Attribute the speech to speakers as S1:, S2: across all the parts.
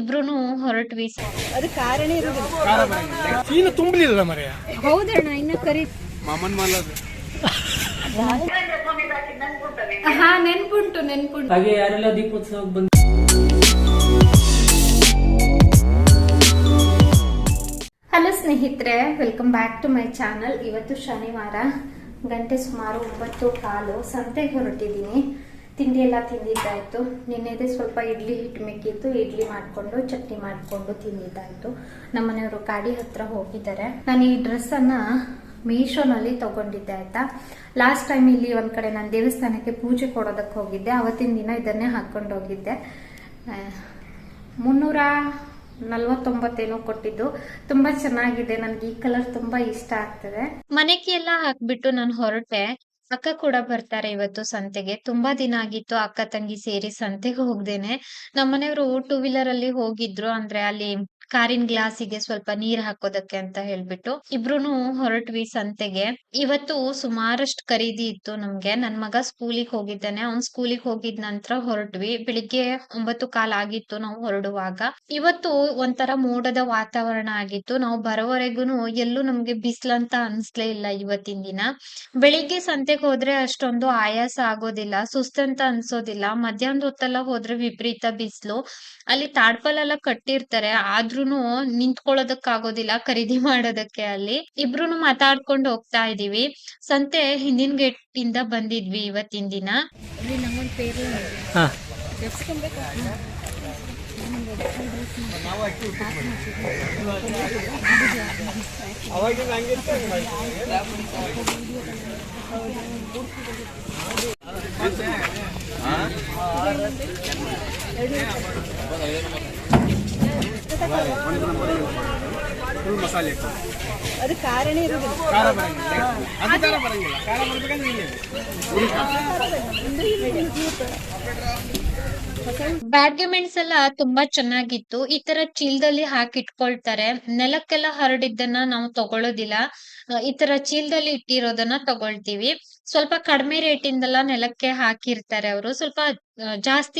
S1: ಇಬ್ರು ಹೊರಟ್ವಿ
S2: ಅದು ಕಾರಣ
S3: ಚೀಲ ತುಂಬಲಿಲ್ಲ ಮರೆಯ.
S2: ಹೌದಣ್ಣ ಇನ್ನ ಕರಿ.
S3: ಮಾಮನ್ ಮಾಲದು.
S2: ಹಾ ನೆನ್ಪುಂಟು ನೆನ್ಪುಂಟು.
S4: ಹಾಗೆ ಯಾರೆಲ್ಲ ದೀಪೋತ್ಸವಕ್ಕೆ ಬಂದು
S1: ಹಲೋ ಸ್ನೇಹಿತರೆ welcome back to my channel ಇವತ್ತು ಶನಿವಾರ ಗಂಟೆ ಸುಮಾರು ಒಂಬತ್ತು ಕಾಲು ಸಂತೆಗೆ ಹೊರಟಿದ್ದೀನಿ. ತಿಂಡಿ ಎಲ್ಲ ತಿಂದಿದ್ದಾಯಿತು. ನಿನ್ನೆದೇ ಸ್ವಲ್ಪ ಇಡ್ಲಿ ಹಿಟ್ಟು ಮಿಕ್ಕಿತ್ತು. ಇಡ್ಲಿ ಮಾಡಿಕೊಂಡು, ಚಟ್ನಿ ಮಾಡಿಕೊಂಡು ತಿಂದಿದ್ದಾಯ್ತು. ನಮ್ಮನೆಯವರು ಗಾಡಿ ಹತ್ರ ಹೋಗಿದ್ದಾರೆ. ನಾನು ಈ ಡ್ರೆಸ್ಸನ್ನು ಮೀಶೋನಲ್ಲಿ ತಗೊಂಡಿದ್ದೆ, ಆಯ್ತಾ? ಲಾಸ್ಟ್ ಟೈಮ್ ಇಲ್ಲಿ ಒಂದು ಕಡೆ ನಾನು ದೇವಸ್ಥಾನಕ್ಕೆ ಪೂಜೆ ಕೊಡೋದಕ್ಕೆ ಹೋಗಿದ್ದೆ. ಅವತ್ತಿನ ದಿನ ಇದನ್ನೇ ಹಾಕೊಂಡು ಹೋಗಿದ್ದೆ. ಮುನ್ನೂರ ನಲ್ವತ್ತೊಂಬತ್ತೇನೋ ಕೊಟ್ಟಿದ್ದು. ತುಂಬಾ ಚೆನ್ನಾಗಿದೆ. ನನ್ಗೆ ಈ ಕಲರ್ ತುಂಬಾ ಇಷ್ಟ ಆಗ್ತದೆ. ಮನೆಗೆ ಎಲ್ಲ ಹಾಕ್ಬಿಟ್ಟು ನಾನು ಹೊರಟೆ. ಅಕ್ಕ ಕೂಡ ಬರ್ತಾರೆ ಇವತ್ತು ಸಂತೆಗೆ. ತುಂಬಾ ದಿನ ಆಗಿತ್ತು ಅಕ್ಕ ತಂಗಿ ಸೇರಿ ಸಂತೆಗೆ ಹೋಗ್ದೇನೆ. ನಮ್ಮನೆಯವರು ಟೂ ವೀಲರ್ ಅಲ್ಲಿ ಹೋಗಿದ್ರು. ಅಂದ್ರೆ ಅಲ್ಲಿ ಕಾರಿನ ಗ್ಲಾಸಿಗೆ ಸ್ವಲ್ಪ ನೀರ್ ಹಾಕೋದಕ್ಕೆ ಅಂತ ಹೇಳ್ಬಿಟ್ಟು ಇಬ್ರುನು ಹೊರಟ್ವಿ ಸಂತೆಗೆ. ಇವತ್ತು ಸುಮಾರಷ್ಟು ಖರೀದಿ ಇತ್ತು ನಮ್ಗೆ. ನನ್ ಮಗ ಸ್ಕೂಲಿಗೆ ಹೋಗಿದ್ದಾನೆ. ಅವ್ನ್ ಸ್ಕೂಲಿಗೆ ಹೋಗಿದ್ ನಂತರ ಹೊರಟ್ವಿ. ಬೆಳಿಗ್ಗೆ ಒಂಬತ್ತು ಕಾಲ ಆಗಿತ್ತು ನಾವು ಹೊರಡುವಾಗ. ಇವತ್ತು ಒಂಥರ ಮೋಡದ ವಾತಾವರಣ ಆಗಿತ್ತು. ನಾವು ಬರೋವರೆಗೂನು ಎಲ್ಲೂ ನಮ್ಗೆ ಬಿಸ್ಲಂತ ಅನ್ಸ್ಲೇ ಇಲ್ಲ ಇವತ್ತಿನ ದಿನ. ಬೆಳಿಗ್ಗೆ ಸಂತೆಗೆ ಹೋದ್ರೆ ಅಷ್ಟೊಂದು ಆಯಾಸ ಆಗೋದಿಲ್ಲ ಸುಸ್ತಂತ ಅನ್ಸೋದಿಲ್ಲ. ಮಧ್ಯಾಹ್ನದ ಹೊತ್ತಲ್ಲ ಹೋದ್ರೆ ವಿಪರೀತ ಬಿಸ್ಲು. ಅಲ್ಲಿ ತಾಡ್ಪಲ್ ಎಲ್ಲ ಕಟ್ಟಿರ್ತಾರೆ. ಆದ್ರೂನು ನಿಂತ್ಕೊಳ್ಳೋದಕ್ ಆಗೋದಿಲ್ಲ ಖರೀದಿ ಮಾಡೋದಕ್ಕೆ ಅಲ್ಲಿ. ಇಬ್ರುನು ಮಾತಾಡ್ಕೊಂಡು ಹೋಗ್ತಾ ಇದೀವಿ ಸಂತೆ ಹಿಂದಿನ ಗೇಟ್ ಇಂದ ಬಂದಿದ್ವಿ ಇವತ್ತಿನ ದಿನ.
S3: ಫುಲ್ ಮಸಾಲೆ
S2: ಅದು ಕಾರಣ ಇರೋದಿಲ್ಲ
S3: ಖಾರ ಬರಂಗಿಲ್ಲ. ಅದು ಖಾರ ಬರಂಗಿಲ್ಲ. ಖಾರ ಬರ್ಬೇಕಂದ್ರೆ ಇಲ್ಲಿ
S1: ಬ್ಯಾಡ್ಗೆ ಮೆಣಸ್ ಎಲ್ಲ ತುಂಬಾ ಚೆನ್ನಾಗಿತ್ತು. ಈ ತರ ಚೀಲದಲ್ಲಿ ಹಾಕಿಟ್ಕೊಳ್ತಾರೆ. ನೆಲಕ್ಕೆಲ್ಲ ಹರಡಿದ್ದನ್ನ ನಾವು ತಗೊಳ್ಳೋದಿಲ್ಲ ಈ ತರ ಚೀಲದಲ್ಲಿ ಇಟ್ಟಿರೋದನ್ನ ತಗೊಳ್ತೀವಿ. ಸ್ವಲ್ಪ ಕಡಿಮೆ ರೇಟಿಂದೆಲ್ಲ ನೆಲಕ್ಕೆ ಹಾಕಿರ್ತಾರೆ ಅವರು. ಸ್ವಲ್ಪ ಆ,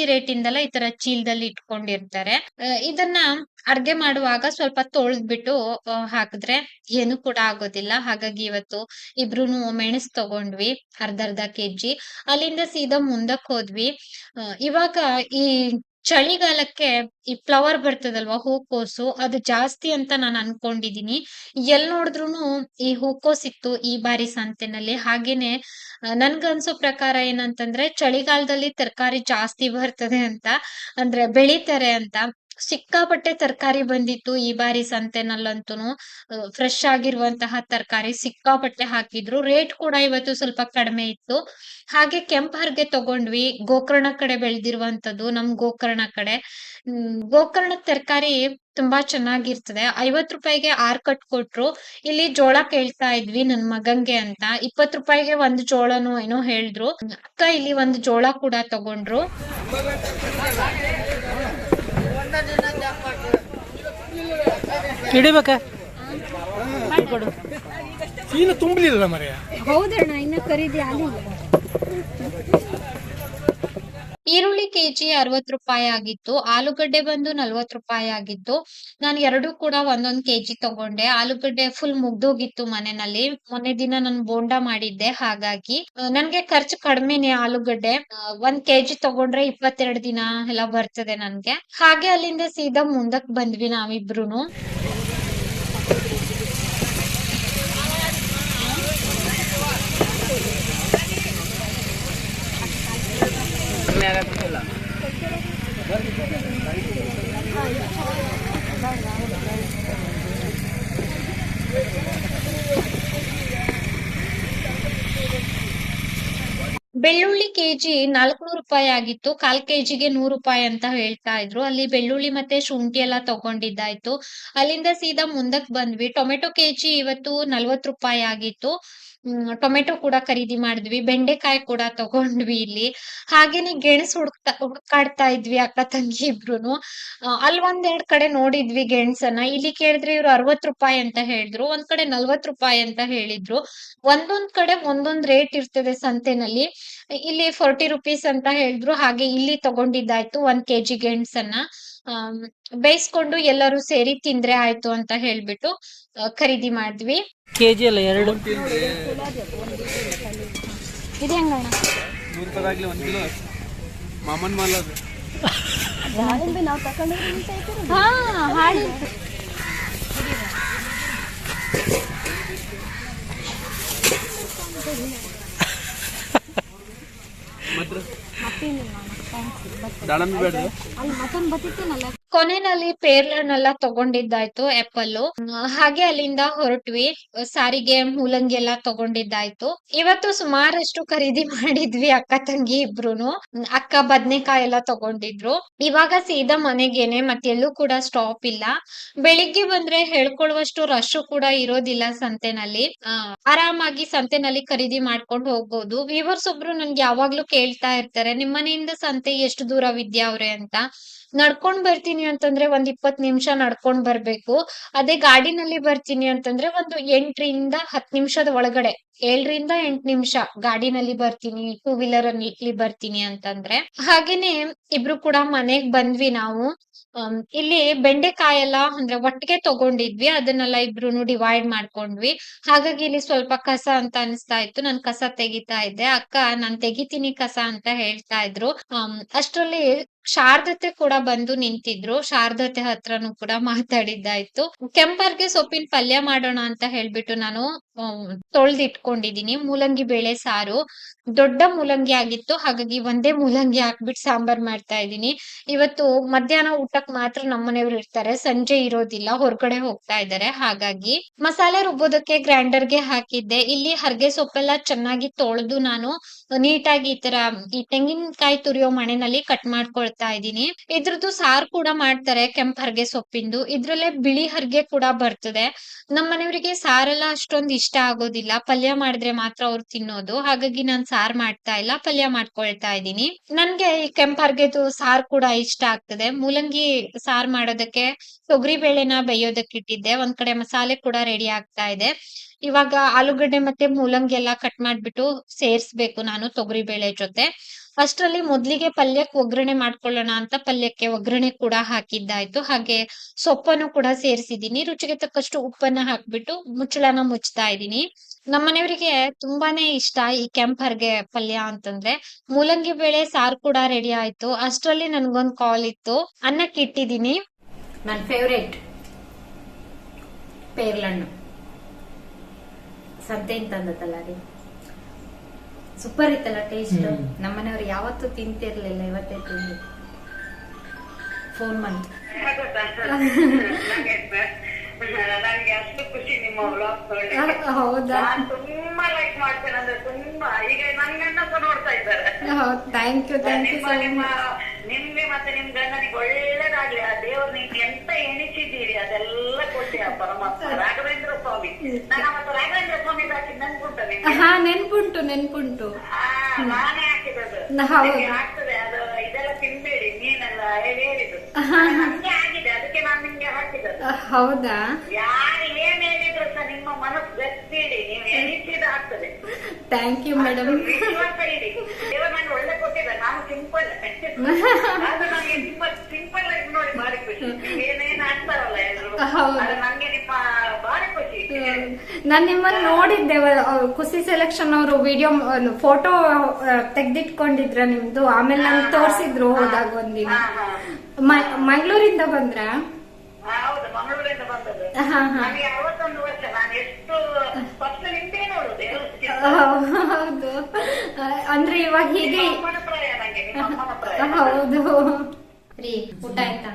S1: ರೇಟ್ ಇಂದಲ್ಲ ಈ ತರ ಚೀಲದಲ್ಲಿ ಇಟ್ಕೊಂಡಿರ್ತಾರೆ. ಇದನ್ನ ಅಡ್ಗೆ ಮಾಡುವಾಗ ಸ್ವಲ್ಪ ತೊಳೆದ್ಬಿಟ್ಟು ಹಾಕಿದ್ರೆ ಏನು ಕೂಡ ಆಗೋದಿಲ್ಲ. ಹಾಗಾಗಿ ಇವತ್ತು ಇಬ್ರುನು ಮೆಣಸ್ ತಗೊಂಡ್ವಿ ಅರ್ಧ ಅರ್ಧ ಕೆಜಿ. ಅಲ್ಲಿಂದ ಸೀದಾ ಮುಂದಕ್ ಹೋದ್ವಿ. ಇವಾಗ ಈ ಚಳಿಗಾಲಕ್ಕೆ ಈ ಫ್ಲವರ್ ಬರ್ತದಲ್ವಾ ಹೂಕೋಸು, ಅದು ಜಾಸ್ತಿ ಅಂತ ನಾನು ಅನ್ಕೊಂಡಿದೀನಿ. ಎಲ್ ನೋಡಿದ್ರು ಈ ಹೂಕೋಸ್ ಇತ್ತು ಈ ಬಾರಿ ಸಂತೆನಲ್ಲಿ. ಹಾಗೇನೆ ನನ್ಗನ್ಸೋ ಪ್ರಕಾರ ಏನಂತಂದ್ರೆ, ಚಳಿಗಾಲದಲ್ಲಿ ತರಕಾರಿ ಜಾಸ್ತಿ ಬರ್ತದೆ ಅಂತ, ಅಂದ್ರೆ ಬೆಳಿತಾರೆ ಅಂತ. ಸಿಕ್ಕಾಪಟ್ಟೆ ತರಕಾರಿ ಬಂದಿತ್ತು. ಈ ಬಾರಿ ಸಂತೆನಲ್ಲಂತೂ ಫ್ರೆಶ್ ಆಗಿರುವಂತಹ ತರಕಾರಿ ಸಿಕ್ಕಾಪಟ್ಟೆ ಹಾಕಿದ್ರು. ರೇಟ್ ಕೂಡ ಇವತ್ತು ಸ್ವಲ್ಪ ಕಡಿಮೆ ಇತ್ತು. ಹಾಗೆ ಕೆಂಪ್ ಹರ್ಗೆ ತಗೊಂಡ್ವಿ. ಗೋಕರ್ಣ ಕಡೆ ಬೆಳೆದಿರುವಂತದ್ದು ನಮ್ ಗೋಕರ್ಣ ಕಡೆ. ಗೋಕರ್ಣ ತರಕಾರಿ ತುಂಬಾ ಚೆನ್ನಾಗಿರ್ತದೆ. ಐವತ್ ರೂಪಾಯಿಗೆ ಆರ್ ಕಟ್ ಕೊಟ್ರು. ಇಲ್ಲಿ ಜೋಳ ಕೇಳ್ತಾ ಇದ್ವಿ ನನ್ ಮಗಂಗೆ ಅಂತ. ಇಪ್ಪತ್ ರೂಪಾಯಿಗೆ ಒಂದ್ ಜೋಳನು ಏನೋ ಹೇಳಿದ್ರು. ಅಕ್ಕ ಇಲ್ಲಿ ಒಂದ್ ಜೋಳ ಕೂಡ ತಗೊಂಡ್ರು.
S4: ಹಿಡಿಬೇಕ
S3: ಚೀಲ ತುಂಬಲಿಲ್ಲ ಮರೆಯ.
S2: ಹೌದಣ್ಣ ಇನ್ನ ಖರೀದಿ ಆಗಿಲ್ಲ
S1: ಈರುಳ್ಳಿ ಕೆಜಿ ಅರವತ್ ರೂಪಾಯಿ ಆಗಿತ್ತು, ಆಲೂಗಡ್ಡೆ ಬಂದು ನಲ್ವತ್ ರೂಪಾಯಿ ಆಗಿತ್ತು. ನಾನು ಎರಡು ಕೂಡ ಒಂದೊಂದ್ ಕೆಜಿ ತಗೊಂಡೆ. ಆಲೂಗಡ್ಡೆ ಫುಲ್ ಮುಗ್ದೋಗಿತ್ತು ಮನೆಯಲ್ಲಿ. ಮೊನ್ನೆ ದಿನ ನಾನು ಬೋಂಡ ಮಾಡಿದ್ದೆ, ಹಾಗಾಗಿ ನನ್ಗೆ ಖರ್ಚು ಕಡಿಮೆನೆ ಆಲೂಗಡ್ಡೆ. ಒಂದ್ ಕೆಜಿ ತಗೊಂಡ್ರೆ ಇಪ್ಪತ್ತೆರಡು ದಿನ ಎಲ್ಲ ಬರ್ತದೆ ನನ್ಗೆ. ಹಾಗೆ ಅಲ್ಲಿಂದ ಸೀದಾ ಮುಂದಕ್ ಬಂದ್ವಿ ಬೆಳ್ಳುಳ್ಳಿ ಕೆಜಿ ನಾಲ್ಕುನೂರು ರೂಪಾಯಿ ಆಗಿತ್ತು. ಕಾಲ್ ಕೆಜಿಗೆ ನೂರು ರೂಪಾಯಿ ಅಂತ ಹೇಳ್ತಾ ಇದ್ರು. ಅಲ್ಲಿ ಬೆಳ್ಳುಳ್ಳಿ ಮತ್ತೆ ಶುಂಠಿ ಎಲ್ಲ ತಗೊಂಡಿದ್ದಾಯ್ತು. ಅಲ್ಲಿಂದ ಸೀದಾ ಮುಂದಕ್ ಬಂದ್ವಿ. ಟೊಮೆಟೊ ಕೆಜಿ ಇವತ್ತು ನಲ್ವತ್ತು ರೂಪಾಯಿ ಆಗಿತ್ತು. ಟೊಮೆಟೊ ಕೂಡ ಖರೀದಿ ಮಾಡಿದ್ವಿ, ಬೆಂಡೆಕಾಯಿ ಕೂಡ ತಗೊಂಡ್ವಿ ಇಲ್ಲಿ. ಹಾಗೇನೆ ಗೆಣಸು ಹುಡುಕ್ತಾ, ಹುಡ್ಕಾಡ್ತಾ ಇದ್ವಿ ಅಕ್ಕ ತಂಗಿ ಇಬ್ರುನು. ಅಲ್ಲಿ ಅಲ್ ಒಂದೆರಡ್ ಕಡೆ ನೋಡಿದ್ವಿ ಗೆಣಸನ್ನ. ಇಲ್ಲಿ ಕೇಳಿದ್ರೆ ಇವ್ರು ಅರವತ್ ರೂಪಾಯಿ ಅಂತ ಹೇಳಿದ್ರು, ಒಂದ್ ಕಡೆ ನಲ್ವತ್ ರೂಪಾಯಿ ಅಂತ ಹೇಳಿದ್ರು. ಒಂದೊಂದ್ ಕಡೆ ಒಂದೊಂದ್ ರೇಟ್ ಇರ್ತದೆ ಸಂತೆನಲ್ಲಿ. ಇಲ್ಲಿ ಫೋರ್ಟಿ ರುಪೀಸ್ ಅಂತ ಹೇಳಿದ್ರು, ಹಾಗೆ ಇಲ್ಲಿ ತಗೊಂಡಿದ್ದಾಯ್ತು ಒಂದ್ ಕೆಜಿ ಗೆಣಸನ್ನ. ಬೇಯಿಸ್ಕೊಂಡು ಎಲ್ಲರೂ ಸೇರಿ ತಿಂದ್ರೆ ಆಯ್ತು ಅಂತ ಹೇಳ್ಬಿಟ್ಟು ಖರೀದಿ ಮಾಡಿದ್ವಿ.
S4: ಕೆಜಿ ಅಲ್ಲ ಎರಡು.
S2: ಇದು ಹೆಂಗಣ್ಣ
S3: ಮಾಮನ್ ಮಾಲ್
S2: ಹಾ ಹಾಳಿ.
S3: ದಾಳಂಬಿ ಬೇಡ
S2: ಅಲ್ಲಿ ಬತ್ತಿತ್ತೇನಲ್ಲ
S1: ಕೊನೆಯಲ್ಲಿ ಪೇರ್ಲನ್ನೆಲ್ಲ ತಗೊಂಡಿದ್ದಾಯ್ತು ಆಪಲ್ ಹಾಗೆ ಅಲ್ಲಿಂದ ಹೊರಟ್ವಿ. ಸಾರಿಗೆ ಮೂಲಂಗಿ ಎಲ್ಲ ತಗೊಂಡಿದ್ದಾಯ್ತು. ಇವತ್ತು ಸುಮಾರಷ್ಟು ಖರೀದಿ ಮಾಡಿದ್ವಿ ಅಕ್ಕ ತಂಗಿ ಇಬ್ರುನು. ಅಕ್ಕ ಬದ್ನೆಕಾಯಿ ಎಲ್ಲ ತಗೊಂಡಿದ್ರು. ಇವಾಗ ಸೀದಾ ಮನೆಗೇನೆ, ಮತ್ತೆಲ್ಲೂ ಕೂಡ ಸ್ಟಾಪ್ ಇಲ್ಲ. ಬೆಳಿಗ್ಗೆ ಬಂದ್ರೆ ಹೇಳ್ಕೊಳ್ಳುವಷ್ಟು ರಶ್ ಕೂಡ ಇರೋದಿಲ್ಲ ಸಂತೆನಲ್ಲಿ. ಆರಾಮಾಗಿ ಸಂತೆನಲ್ಲಿ ಖರೀದಿ ಮಾಡ್ಕೊಂಡು ಹೋಗ್ಬೋದು. ವಿವರ್ಸ್ ಒಬ್ರು ನನ್ಗೆ ಯಾವಾಗ್ಲೂ ಕೇಳ್ತಾ ಇರ್ತಾರೆ, ನಿಮ್ಮನೆಯಿಂದ ಸಂತೆ ಎಷ್ಟು ದೂರವಿದ್ಯಾ ಅವ್ರೆ? ಅಂತ. ನಡ್ಕೊಂಡ್ ಬರ್ತೀನಿ ಅಂತಂದ್ರೆ ಒಂದ್ ಇಪ್ಪತ್ ನಿಮಿಷ ನಡ್ಕೊಂಡ್ ಬರ್ಬೇಕು. ಅದೇ ಗಾಡಿನಲ್ಲಿ ಬರ್ತೀನಿ ಅಂತಂದ್ರೆ ಒಂದು ಎಂಟರಿಂದ ಹತ್ ನಿಮಿಷದ ಒಳಗಡೆ, ಏಳರಿಂದ ಎಂಟ್ ನಿಮಿಷ ಗಾಡಿನಲ್ಲಿ ಬರ್ತೀನಿ ಟೂ ವೀಲರ್ ಅಲ್ಲಿ ಬರ್ತೀನಿ ಅಂತಂದ್ರೆ. ಹಾಗೇನೆ ಇಬ್ರು ಕೂಡ ಮನೆಗ್ ಬಂದ್ವಿ ನಾವು. ಇಲ್ಲಿ ಬೆಂಡೆಕಾಯಿ ಎಲ್ಲ ಅಂದ್ರೆ ಒಟ್ಟಿಗೆ ತಗೊಂಡಿದ್ವಿ. ಅದನ್ನೆಲ್ಲ ಇಬ್ರು ಡಿವೈಡ್ ಮಾಡ್ಕೊಂಡ್ವಿ. ಹಾಗಾಗಿ ಇಲ್ಲಿ ಸ್ವಲ್ಪ ಕಸ ಅಂತ ಅನಿಸ್ತಾ ಇತ್ತು. ನಾನು ಕಸ ತೆಗಿತಾ ಇದ್ದೆ. ಅಕ್ಕ, ನಾನ್ ತೆಗಿತೀನಿ ಕಸ ಅಂತ ಹೇಳ್ತಾ ಇದ್ರು. ಅಷ್ಟರಲ್ಲಿ ಶಾರ್ದತೆ ಕೂಡ ಬಂದು ನಿಂತಿದ್ರು. ಶಾರದತೆ ಹತ್ರನು ಕೂಡ ಮಾತಾಡಿದ್ದಾಯ್ತು. ಕೆಂಪರ್ಗೆ ಸೊಪ್ಪಿನ ಪಲ್ಯ ಮಾಡೋಣ ಅಂತ ಹೇಳ್ಬಿಟ್ಟು ನಾನು ತೊಳ್ದಿಟ್ಕೊಂಡಿದೀನಿ. ಮೂಲಂಗಿ ಬೇಳೆ ಸಾರು. ದೊಡ್ಡ ಮೂಲಂಗಿ ಆಗಿತ್ತು. ಹಾಗಾಗಿ ಒಂದೇ ಮೂಲಂಗಿ ಹಾಕ್ಬಿಟ್ಟು ಸಾಂಬಾರ್ ಮಾಡ್ತಾ ಇದ್ದೀನಿ. ಇವತ್ತು ಮಧ್ಯಾಹ್ನ ಊಟಕ್ ಮಾತ್ರ ನಮ್ಮನೆಯವ್ರು ಇರ್ತಾರೆ. ಸಂಜೆ ಇರೋದಿಲ್ಲ. ಹೊರಗಡೆ ಹೋಗ್ತಾ ಇದ್ದಾರೆ. ಹಾಗಾಗಿ ಮಸಾಲೆ ರುಬ್ಬೋದಕ್ಕೆ ಗ್ರೈಂಡರ್ಗೆ ಹಾಕಿದ್ದೆ. ಇಲ್ಲಿ ಹರ್ಗೆ ಸೊಪ್ಪೆಲ್ಲ ಚೆನ್ನಾಗಿ ತೊಳೆದು ನಾನು ನೀಟಾಗಿ ಈ ತರ ಈ ತೆಂಗಿನಕಾಯಿ ತುರಿಯೋ ಮಣೆನಲ್ಲಿ ಕಟ್ ಮಾಡ್ಕೊಳ್ತಾ ಇದ್ದೀನಿ. ಇದ್ರದ್ದು ಸಾರ್ ಕೂಡ ಮಾಡ್ತಾರೆ ಕೆಂಪ್ ಹರ್ಗೆ ಸೊಪ್ಪಿಂದು. ಇದ್ರಲ್ಲೇ ಬಿಳಿ ಹರ್ಗೆ ಕೂಡ ಬರ್ತದೆ. ನಮ್ಮ ಮನೆಯವರಿಗೆ ಸಾರೆಲ್ಲ ಅಷ್ಟೊಂದು ಇಷ್ಟ ಆಗೋದಿಲ್ಲ. ಪಲ್ಯ ಮಾಡಿದ್ರೆ ಮಾತ್ರ ಅವ್ರು ತಿನ್ನೋದು. ಹಾಗಾಗಿ ನಾನ್ ಸಾರ್ ಮಾಡ್ತಾ ಇಲ್ಲ. ಪಲ್ಯ ಮಾಡ್ಕೊಳ್ತಾ ಇದ್ದೀನಿ. ನನ್ಗೆ ಈ ಕೆಂಪ್ ಹರ್ಗೆದು ಸಾರ್ ಕೂಡ ಇಷ್ಟ ಆಗ್ತದೆ. ಮೂಲಂಗಿ ಸಾರ್ ಮಾಡೋದಕ್ಕೆ ತೊಗರಿ ಬೇಳೆನ ಬೇಯೋದಕ್ಕೆ ಇಟ್ಟಿದ್ದೆ. ಒಂದ್ ಕಡೆ ಮಸಾಲೆ ಕೂಡ ರೆಡಿ ಆಗ್ತಾ ಇದೆ. ಇವಾಗ ಆಲೂಗಡ್ಡೆ ಮತ್ತೆ ಮೂಲಂಗಿ ಎಲ್ಲಾ ಕಟ್ ಮಾಡ್ಬಿಟ್ಟು ಸೇರ್ಸ್ಬೇಕು ನಾನು ತೊಗರಿ ಬೇಳೆ ಜೊತೆ. ಅಷ್ಟರಲ್ಲಿ ಮೊದ್ಲಿಗೆ ಪಲ್ಯಕ್ಕೆ ಒಗ್ಗರಣೆ ಮಾಡ್ಕೊಳ್ಳೋಣ ಅಂತ ಪಲ್ಯಕ್ಕೆ ಒಗ್ಗರಣೆ ಕೂಡ ಹಾಕಿದ್ದಾಯ್ತು. ಹಾಗೆ ಸೊಪ್ಪನ್ನು ಕೂಡ ಸೇರಿಸಿದೀನಿ ರುಚಿಗೆ ತಕ್ಕಷ್ಟು ಉಪ್ಪನ್ನ ಹಾಕ್ಬಿಟ್ಟು ಮುಚ್ಚಳನ ಮುಚ್ತಾ ಇದ್ದೀನಿ. ನಮ್ಮನೆಯವರಿಗೆ ತುಂಬಾನೇ ಇಷ್ಟ ಈ ಕೆಂಪ್ ಹರ್ಗೆ ಪಲ್ಯ ಅಂತಂದ್ರೆ. ಮೂಲಂಗಿ ಬೇಳೆ, ಸಾರು ಕೂಡ ರೆಡಿ ಆಯ್ತು. ಅಷ್ಟರಲ್ಲಿ ನನ್ಗೊಂದ್ ಕಾಲ್ ಇತ್ತು. ಅನ್ನಕ್ಕೆ ಇಟ್ಟಿದ್ದೀನಿ.
S5: ನನ್ನ ಫೇವ್ರೇಟ್ ಪೇರ್ಲಣ್ಣು. ಸಂತೆಯಿಂದ ತಂದ ರೀ ಸೂಪರ್ ಇತ್ತಲ್ಲ ಟೇಸ್ಟ್. ನಮ್ಮನೆಯವ್ರು ಯಾವತ್ತೂ ತಿಂತಿರ್ಲಿಲ್ಲ ಇವತ್ತೇ ತಿಂದು ಫೋನ್ ಮಂತ್
S6: ನನಗೆ ಅಷ್ಟು ಖುಷಿ ನಿಮ್ಮ ವ್ಲಾಗ್
S1: ಹೌದಾ
S6: ತುಂಬಾ ಲೈಕ್ ಮಾಡ್ತೇನೆ ಅಂದ್ರೆ ತುಂಬಾ. ಈಗ ನನ್ ಗಂಡ ನೋಡ್ತಾ ಇದ್ದಾರೆ.
S1: ಥ್ಯಾಂಕ್ ಯು ಥ್ಯಾಂಕ್ ಯು
S6: ನಿಮ್ಮ ನಿಮ್ಗೆ ಮತ್ತೆ ನಿಮ್ ಗಂಡನಿಗೆ ಒಳ್ಳೇದಾಗ್ಲಿ ಆ ದೇವ್ರು ನಿಮ್ಗೆ ಎಂತ ಎಣಿಸಿದ್ದೀರಿ ಅದೆಲ್ಲ ಕೊಟ್ಟಿ ಆ ಪರಮಾತ್ಮ. ರಾಘವೇಂದ್ರ ಸ್ವಾಮಿ. ನಾನು ಅವತ್ತು ರಾಘವೇಂದ್ರ ಸ್ವಾಮಿ ಹಾಕಿದ್ ನೆನ್ಪುಂಟ
S1: ಹಾ ನೆನ್ಪುಂಟು ನೆನ್ಪುಂಟು.
S6: ನಾನೇ ಹಾಕಿದದು
S1: ನ-
S6: ಆಗ್ತದೆ ಅದು ಇದೆಲ್ಲ ತಿನ್ಬೇಡಿ ನೀನೆಲ್ಲ ಹೇಳಿ ಹೇಳಿದ್ದು. ನಮ್ಗೆ ಆಗಿದೆ ಅದಕ್ಕೆ ನಾನು ನಿಮ್ಗೆ ಹಾಕಿದದ್ದು.
S1: ಹೌದಾ?
S6: ಯಾರು ಏನ್ ಹೇಳಿದ್ರು ಸಹ ನಿಮ್ಮ ಮನಸ್ಸು ಗಟ್ಟಿಡಿ ನೀವು ಎಣಿಸಿದ ಆಗ್ತದೆ.
S1: ಥ್ಯಾಂಕ್ ಯು ಮೇಡಮ್
S6: ಇವಾಗ ಇಡಿ. ದೇವರು ನಂಗೆ ಒಳ್ಳೆ ನಾನು ಸಿಂಪಲ್ ಅದು ನನಗೆ ಸಿಂಪಲ್ ಸಿಂಪಲ್ ಆಗಿ ನೋಡಿ ಭಾರಿ ಖುಷಿ. ಏನೇನ್ ಆಗ್ತಾರಲ್ಲ ಎಲ್ರು? ನಂಗೆ ನಿಮ್ಮ ಭಾರಿ ಖುಷಿ.
S1: ನಾನ್ ನಿಮ್ಮನ್ನ ನೋಡಿದ್ದೆ ಖುಷಿ ಸೆಲೆಕ್ಷನ್ ಅವರು ವಿಡಿಯೋ ಫೋಟೋ ತೆಗ್ದಿಟ್ಕೊಂಡಿದ್ರ ನಿಮ್ದು. ಆಮೇಲೆ ನಂಗೆ ತೋರ್ಸಿದ್ರು ಹೋದಾಗ ಒಂದಿನ ಮಂಗ್ಳೂರಿಂದ ಬಂದ್ರ?
S6: ಹೌದು ಮಂಗಳೂರಿಂದ ಬಂದದ್ದು. ನನಗೆ ಅರವತ್ತೊಂದು ವರ್ಷ ನಾನು ಎಷ್ಟು ಫಸ್ಟ್ ನಿಂತೇ ನೋಡುದು
S1: ಹೌದು. ಅಂದ್ರೆ ಇವಾಗ ಹೀಗೆ ಹೌದು.
S5: ರೀ ಊಟ ಆಯ್ತಾ?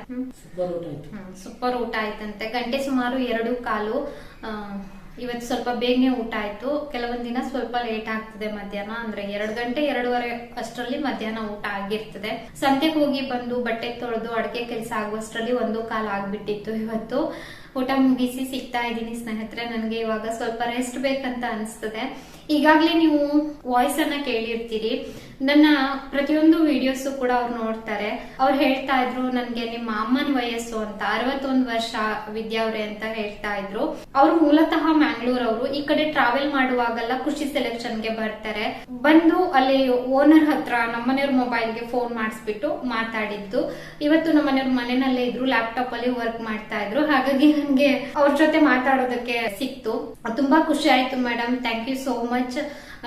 S5: ಸೂಪರ್ ಊಟ ಆಯ್ತಂತೆ. ಗಂಟೆ ಸುಮಾರು ಎರಡು ಕಾಲು ಆ, ಇವತ್ತು ಸ್ವಲ್ಪ ಬೇಗನೆ ಊಟ ಆಯ್ತು. ಕೆಲವೊಂದ್ ದಿನ ಸ್ವಲ್ಪ ಲೇಟ್ ಆಗ್ತದೆ ಮಧ್ಯಾಹ್ನ. ಅಂದ್ರೆ ಎರಡು ಗಂಟೆ ಎರಡೂವರೆ ಅಷ್ಟರಲ್ಲಿ ಮಧ್ಯಾಹ್ನ ಊಟ ಆಗಿರ್ತದೆ. ಸಂತೆಗೆ ಹೋಗಿ ಬಂದು ಬಟ್ಟೆ ತೊಳೆದು ಅಡಿಗೆ ಕೆಲಸ ಆಗುವಷ್ಟರಲ್ಲಿ ಒಂದು ಕಾಲ ಆಗ್ಬಿಟ್ಟಿತ್ತು ಇವತ್ತು.
S1: ಊಟ ಮುಗಿಸಿ ಸಿಗ್ತಾ ಇದ್ದೀನಿ ಸ್ನೇಹಿತರೆ. ನನಗೆ ಇವಾಗ ಸ್ವಲ್ಪ ರೆಸ್ಟ್ ಬೇಕಂತ ಅನಿಸ್ತದೆ. ಈಗಾಗಲೇ ನೀವು ವಾಯ್ಸ್ ಅನ್ನ ಕೇಳಿರ್ತೀರಿ. ನನ್ನ ಪ್ರತಿಯೊಂದು ವಿಡಿಯೋಸ್ ಕೂಡ ಅವ್ರು ನೋಡ್ತಾರೆ. ಅವ್ರು ಹೇಳ್ತಾ ಇದ್ರು, ನನ್ಗೆ ನಿಮ್ಮ ಅಮ್ಮನ ವಯಸ್ಸು ಅಂತ, ಅರವತ್ತೊಂದು ವರ್ಷ ವಿದ್ಯಾವ್ರೆ ಅಂತ ಹೇಳ್ತಾ ಇದ್ರು. ಅವ್ರು ಮೂಲತಃ ಮ್ಯಾಂಗ್ಳೂರ್ ಅವರು ಈ ಕಡೆ ಟ್ರಾವೆಲ್ ಮಾಡುವಾಗೆಲ್ಲ ಖುಷಿ ಸೆಲೆಕ್ಷನ್ಗೆ ಬರ್ತಾರೆ. ಬಂದು ಅಲ್ಲಿ ಓನರ್ ಹತ್ರ ನಮ್ಮನೆಯವ್ರ ಮೊಬೈಲ್ಗೆ ಫೋನ್ ಮಾಡಿಸ್ಬಿಟ್ಟು ಮಾತಾಡಿದ್ದು. ಇವತ್ತು ನಮ್ಮನೆಯವ್ರ ಮನೆಯಲ್ಲೇ ಇದ್ರು ಲ್ಯಾಪ್ಟಾಪ್ ಅಲ್ಲಿ ವರ್ಕ್ ಮಾಡ್ತಾ ಇದ್ರು. ಹಾಗಾಗಿ ನನ್ಗೆ ಅವ್ರ ಜೊತೆ ಮಾತಾಡೋದಕ್ಕೆ ಸಿಕ್ತು. ತುಂಬಾ ಖುಷಿ ಆಯ್ತು madam thank you so much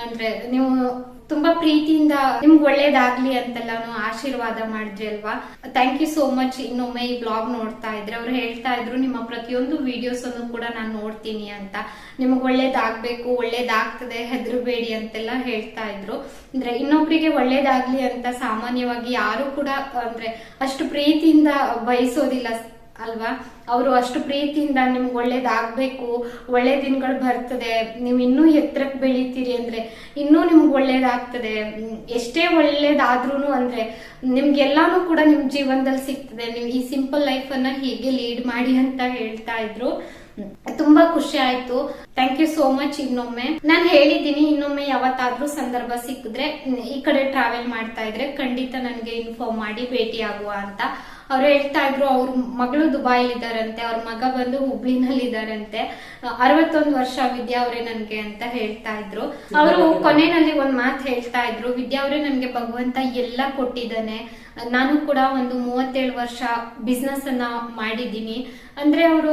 S1: ಅಂದ್ರೆ ನೀವು ತುಂಬಾ ಪ್ರೀತಿಯಿಂದ ನಿಮ್ಗೆ ಒಳ್ಳೇದಾಗ್ಲಿ ಅಂತೆಲ್ಲಾನು ಆಶೀರ್ವಾದ ಮಾಡಿದ್ರಿ ಅಲ್ವಾ? ಥ್ಯಾಂಕ್ ಯು ಸೋ ಮಚ್ ಇನ್ನೊಮ್ಮೆ ಈ ಬ್ಲಾಗ್ ನೋಡ್ತಾ ಇದ್ರೆ ಅವ್ರು ಹೇಳ್ತಾ ಇದ್ರು, ನಿಮ್ಮ ಪ್ರತಿಯೊಂದು ವಿಡಿಯೋಸ್ ಅನ್ನು ಕೂಡ ನಾನು ನೋಡ್ತೀನಿ ಅಂತ. ನಿಮ್ಗೆ ಒಳ್ಳೇದಾಗ್ಬೇಕು, ಒಳ್ಳೇದಾಗ್ತದೆ, ಹೆದರಬೇಡಿ ಅಂತೆಲ್ಲ ಹೇಳ್ತಾ ಇದ್ರು. ಅಂದ್ರೆ ಇನ್ನೊಬ್ರಿಗೆ ಒಳ್ಳೇದಾಗ್ಲಿ ಅಂತ ಸಾಮಾನ್ಯವಾಗಿ ಯಾರು ಕೂಡ, ಅಂದ್ರೆ ಅಷ್ಟು ಪ್ರೀತಿಯಿಂದ ಬಯಸೋದಿಲ್ಲ. ಅಲ್ವಾ? ಅವರು ಅಷ್ಟು ಪ್ರೀತಿಯಿಂದ ನಿಮ್ಗೆ ಒಳ್ಳೇದಾಗ್ಬೇಕು, ಒಳ್ಳೆ ದಿನಗಳು ಬರ್ತದೆ, ನೀವು ಇನ್ನೂ ಎತ್ತರಕ್ಕೆ ಬೆಳೀತೀರಿ ಅಂದ್ರೆ ಇನ್ನೂ ನಿಮ್ಗೆ ಒಳ್ಳೇದಾಗ್ತದೆ. ಎಷ್ಟೇ ಒಳ್ಳೇದಾದ್ರೂ ಅಂದ್ರೆ ನಿಮ್ಗೆಲ್ಲಾನು ಕೂಡ ನಿಮ್ಮ ಜೀವನದಲ್ಲಿ ಸಿಗ್ತದೆ. ನೀವು ಈ ಸಿಂಪಲ್ ಲೈಫ್ ಅನ್ನ ಹೀಗೆ ಲೀಡ್ ಮಾಡಿ ಅಂತ ಹೇಳ್ತಾ ಇದ್ರು. ತುಂಬಾ ಖುಷಿ ಆಯ್ತು. ಥ್ಯಾಂಕ್ ಯು ಸೋ ಮಚ್ ಇನ್ನೊಮ್ಮೆ. ನಾನು ಹೇಳಿದ್ದೀನಿ, ಇನ್ನೊಮ್ಮೆ ಯಾವತ್ತಾದ್ರೂ ಸಂದರ್ಭ ಸಿಕ್ಕಿದ್ರೆ ಈ ಕಡೆ ಟ್ರಾವೆಲ್ ಮಾಡ್ತಾ ಇದ್ರೆ ಖಂಡಿತ ನನಗೆ ಇನ್ಫಾರ್ಮ್ ಮಾಡಿ ಭೇಟಿ ಆಗುವ ಅಂತ. ಅವ್ರು ಹೇಳ್ತಾ ಇದ್ರು, ಅವ್ರ ಮಗಳು ದುಬೈಲಿ ಇದಾರಂತೆ ಅವ್ರ ಮಗ ಬಂದು ಹುಬ್ಳಿನಲ್ಲಿ ಇದಾರಂತೆ ಅರವತ್ತೊಂದು ವರ್ಷ ವಿದ್ಯಾ ಅವರೇ ನನ್ಗೆ ಅಂತ ಹೇಳ್ತಾ ಇದ್ರು. ಅವರು ಕೊನೆಯಲ್ಲಿ ಒಂದ್ ಮಾತು ಹೇಳ್ತಾ ಇದ್ರು, ವಿದ್ಯಾ ಅವರೇ ನನ್ಗೆ ಭಗವಂತ ಎಲ್ಲ ಕೊಟ್ಟಿದ್ದಾನೆ ನಾನು ಕೂಡ ಒಂದು ಮೂವತ್ತೇಳು ವರ್ಷ ಬಿಸ್ನೆಸ್ ಅನ್ನ ಮಾಡಿದ್ದೀನಿ. ಅಂದ್ರೆ ಅವರು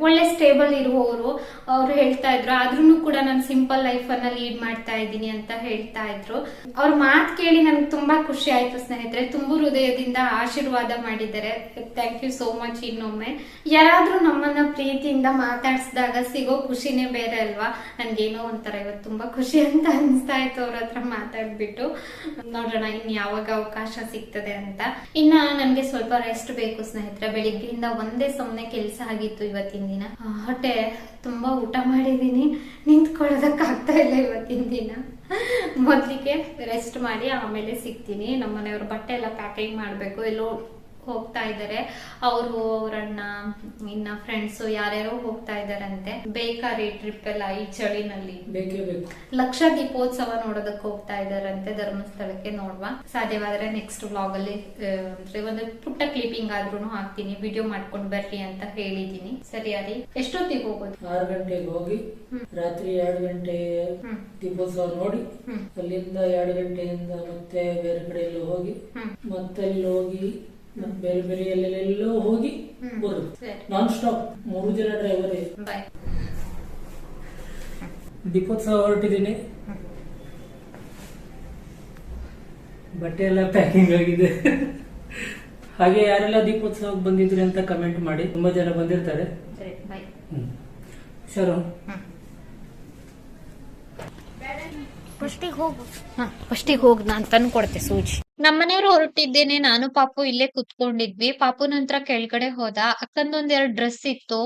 S1: ಒಳ್ಳೆ ಸ್ಟೇಬಲ್ ಇರುವವರು ಅವ್ರು ಹೇಳ್ತಾ ಇದ್ರು. ಆದ್ರೂ ಕೂಡ ನಾನು ಸಿಂಪಲ್ ಲೈಫ್ ಅನ್ನ ಲೀಡ್ ಮಾಡ್ತಾ ಇದ್ದೀನಿ ಅಂತ ಹೇಳ್ತಾ ಇದ್ರು. ಅವ್ರ ಮಾತು ಕೇಳಿ ನನ್ಗೆ ತುಂಬಾ ಖುಷಿ ಆಯ್ತು ಸ್ನೇಹಿತರೆ. ತುಂಬು ಹೃದಯದಿಂದ ಆಶೀರ್ವಾದ ಮಾಡಿದ್ದಾರೆ. ಥ್ಯಾಂಕ್ ಯು ಸೋ ಮಚ್ ಇನ್ನೊಮ್ಮೆ. ಯಾರಾದ್ರೂ ನಮ್ಮನ್ನ ಪ್ರೀತಿಯಿಂದ ಮಾತಾಡ್ಸಿದಾಗ ಸಿಗೋ ಖುಷಿನೇ ಬೇರೆ ಅಲ್ವಾ? ನನ್ಗೇನೋ ಒಂಥರ ಇವತ್ತು ತುಂಬಾ ಖುಷಿ ಅಂತ ಅನಿಸ್ತಾ ಇತ್ತು ಅವ್ರ ಹತ್ರ ಮಾತಾಡ್ಬಿಟ್ಟು. ನೋಡೋಣ ಇನ್ ಯಾವಾಗ ಅವಕಾಶ ಸಿಗ್ತದೆ ಅಂತ. ಇನ್ನ ನನ್ಗೆ ಸ್ವಲ್ಪ ರೆಸ್ಟ್ ಬೇಕು ಸ್ನೇಹಿತರೆ. ಬೆಳಿಗ್ಗೆಯಿಂದ ಒಂದೇ ಸುಮ್ನೆ ಕೆಲಸ ಆಗಿತ್ತು ಇವತ್ತಿನ ದಿನ. ಹೊಟ್ಟೆ ತುಂಬಾ ಊಟ ಮಾಡಿದೀನಿ. ನಿಂತ್ಕೊಳ್ಳೋದಕ್ ಆಗ್ತಾ ಇಲ್ಲ ಇವತ್ತಿನ ದಿನ. ಮೊದ್ಲಿಗೆ ರೆಸ್ಟ್ ಮಾಡಿ ಆಮೇಲೆ ಸಿಗ್ತೀನಿ. ನಮ್ಮ ಮನೆಯವ್ರ ಬಟ್ಟೆ ಎಲ್ಲ ಪ್ಯಾಕಿಂಗ್ ಮಾಡ್ಬೇಕು. ಎಲ್ಲೋ ಹೋಗ್ತಾ ಇದ್ದಾರೆ ಅವರು ಅವರನ್ನ ಇನ್ನ ಫ್ರೆಂಡ್ಸ್ ಯಾರ್ಯಾರೋ ಹೋಗ್ತಾ ಇದಾರಂತೆ. ಬೇಕಾರಿ ಟ್ರಿಪ್ ಎಲ್ಲ ಈ ಚಳಿನಲ್ಲಿ? ಲಕ್ಷ ದೀಪೋತ್ಸವ ನೋಡೋದಕ್ಕೆ ಹೋಗ್ತಾ ಇದಾರಂತೆ ಧರ್ಮಸ್ಥಳಕ್ಕೆ ನೋಡುವ. ಸಾಧ್ಯವಾದ್ರೆ ನೆಕ್ಸ್ಟ್ ವ್ಲಾಗ್ ಅಲ್ಲಿ ಅಂದ್ರೆ ಒಂದು ಪುಟ್ಟ ಕ್ಲಿಪಿಂಗ್ ಆದ್ರೂ ಹಾಕ್ತೀನಿ. ವಿಡಿಯೋ ಮಾಡ್ಕೊಂಡು ಬರ್ರಿ ಅಂತ ಹೇಳಿದೀನಿ. ಸರಿಯಾಗಿ ಎಷ್ಟೊತ್ತಿಗೆ ಹೋಗೋದು?
S4: ಆರು ಗಂಟೆಗೆ ಹೋಗಿ ರಾತ್ರಿ ಎರಡು ಗಂಟೆ. ದೀಪೋತ್ಸವ ನೋಡಿ. ಅಲ್ಲಿಂದ ಎರಡು ಗಂಟೆಯಿಂದ ಮತ್ತೆ ಬೇರೆ ಕಡೆ ಹೋಗಿ. ಮತ್ತೆ ಅಲ್ಲಿ ಹೋಗಿ ಬೇರೆ ಬೇರೆ ಎಲ್ಲೆಲ್ಲೆಲ್ಲೋ ಹೋಗಿ
S1: ಬರು
S4: ಬರುದು. ನಾನ್ ಸ್ಟಾಪ್ ಮೂರು ಜನ ಡ್ರೈವರೇ ದೀಪೋತ್ಸವ ಹೊರಟಿದ್ದೀನಿ. ಬಟ್ಟೆ ಎಲ್ಲ ಪ್ಯಾಕಿಂಗ್ ಆಗಿದೆ. ಹಾಗೆ ಯಾರೆಲ್ಲ ದೀಪೋತ್ಸವಕ್ಕೆ ಬಂದಿದ್ರಿ ಅಂತ ಕಮೆಂಟ್ ಮಾಡಿ. ತುಂಬಾ ಜನ ಬಂದಿರ್ತಾರೆ. ಹುಷಾರು?
S7: ಫಸ್ಟಿಗೆ ಹೋಗು.
S1: ಫಸ್ಟಿಗೆ ಹೋಗಿ ನಾನು ತಂದು ಕೊಡ್ತೆ ಸೂಜಿ. ನಮ್ಮನೆಯವ್ರು ಹೊರಟಿದ್ದೇನೆ, ನಾನು ಪಾಪು ಇಲ್ಲೇ ಕುತ್ಕೊಂಡಿದ್ವಿ. ಪಾಪು ನಂತರ ಕೆಳಗಡೆ ಹೋದ. ಅಕ್ಕಂದೊಂದ್ ಎರಡ್ ಡ್ರೆಸ್ ಇತ್ತು,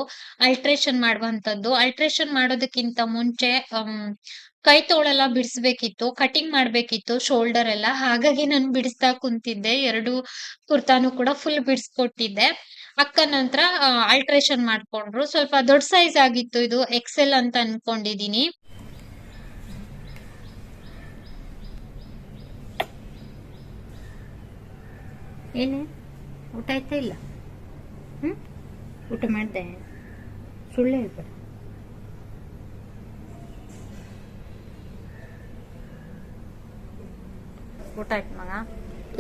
S1: ಅಲ್ಟ್ರೇಷನ್ ಮಾಡುವಂತದ್ದು ಅಲ್ಟ್ರೇಷನ್ ಮಾಡೋದಕ್ಕಿಂತ ಮುಂಚೆ ಕೈ ತೋಳೆಲ್ಲ ಬಿಡಿಸ್ಬೇಕಿತ್ತು, ಕಟಿಂಗ್ ಮಾಡ್ಬೇಕಿತ್ತು ಶೋಲ್ಡರ್ ಎಲ್ಲ. ಹಾಗಾಗಿ ನಾನು ಬಿಡಿಸ್ತಾ ಕುಂತಿದ್ದೆ. ಎರಡು ಕುರ್ತಾನು ಕೂಡ ಫುಲ್ ಬಿಡಿಸ್ಕೊಟ್ಟಿದ್ದೆ. ಅಕ್ಕ ನಂತರ ಅಲ್ಟ್ರೇಷನ್ ಮಾಡ್ಕೊಂಡ್ರು. ಸ್ವಲ್ಪ ದೊಡ್ಡ ಸೈಜ್ ಆಗಿತ್ತು. ಇದು ಎಕ್ಸೆಲ್ ಅಂತ ಅನ್ಕೊಂಡಿದೀನಿ.
S7: ಏನು? ಊಟ ಆಯ್ತಾ ಇಲ್ಲ? ಹ್ಞೂ ಊಟ ಮಾಡಿದೆ. ಸುಳ್ಳು ಹೇಳ್ಬೇಡ. ಊಟ ಆಯ್ತು ಮಗ?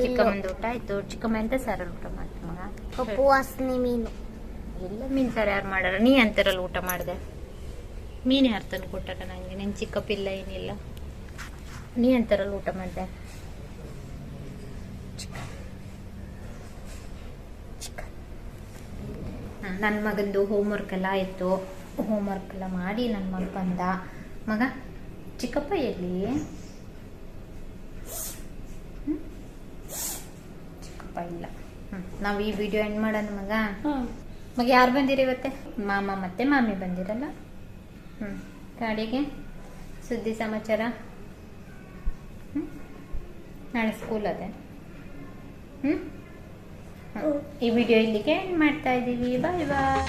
S7: ಚಿಕ್ಕಮ್ಮಂದು ಊಟ ಆಯ್ತು. ಚಿಕ್ಕಮ್ಮ ಎಂತ ಸಾರಲ್ಲಿ ಊಟ ಮಾಡ್ತು ಮಗ?
S8: ಕಪ್ಪು ವಾಸನೆ ಮೀನು.
S7: ಎಲ್ಲ ಮೀನು ಸಾರು ಯಾರು ಮಾಡಾರ? ನೀ ಅಂತಾರಲ್ಲ ಊಟ ಮಾಡಿದೆ? ಮೀನು ಯಾರು ತಂದು ಕೊಟ್ಟಾರ ನನಗೆ ನಿನ್ನ ಚಿಕ್ಕಪ್ಪಿಲ್ಲ ಏನಿಲ್ಲ. ನೀ ಅಂತಾರಲ್ಲ ಊಟ ಮಾಡಿದೆ? ನನ್ನ ಮಗಂದು ಹೋಮ್ವರ್ಕ್ ಎಲ್ಲ ಇತ್ತು ಹೋಮ್ವರ್ಕ್ ಎಲ್ಲ ಮಾಡಿ ನನ್ನ ಮಗ ಬಂದ. ಮಗ ಚಿಕ್ಕಪ್ಪ ಎಲ್ಲಿ? ಹ್ಮ್? ಚಿಕ್ಕಪ್ಪ ಇಲ್ಲ. ಹ್ಞೂ ನಾವು ಈ ವಿಡಿಯೋ ಎಂಡ್ ಮಾಡೋಣ ಮಗ. ಮಗ ಯಾರು ಬಂದಿರಿ ಇವತ್ತೆ? ಮಾಮ ಮತ್ತೆ ಮಾಮಿ ಬಂದಿರಲ್ಲ? ಹ್ಞೂ ಗಾಡಿಗೆ? ಸುದ್ದಿ ಸಮಾಚಾರ? ಹ್ಞೂ ನಾಳೆ ಸ್ಕೂಲ್ ಅದೇ. ಹ್ಞೂ ಈ ವಿಡಿಯೋ ಇಲ್ಲಿಗೆ ಎಂಡ್ ಮಾಡ್ತಾ ಇದ್ದೀವಿ ಬಾಯ್ ಬಾಯ್.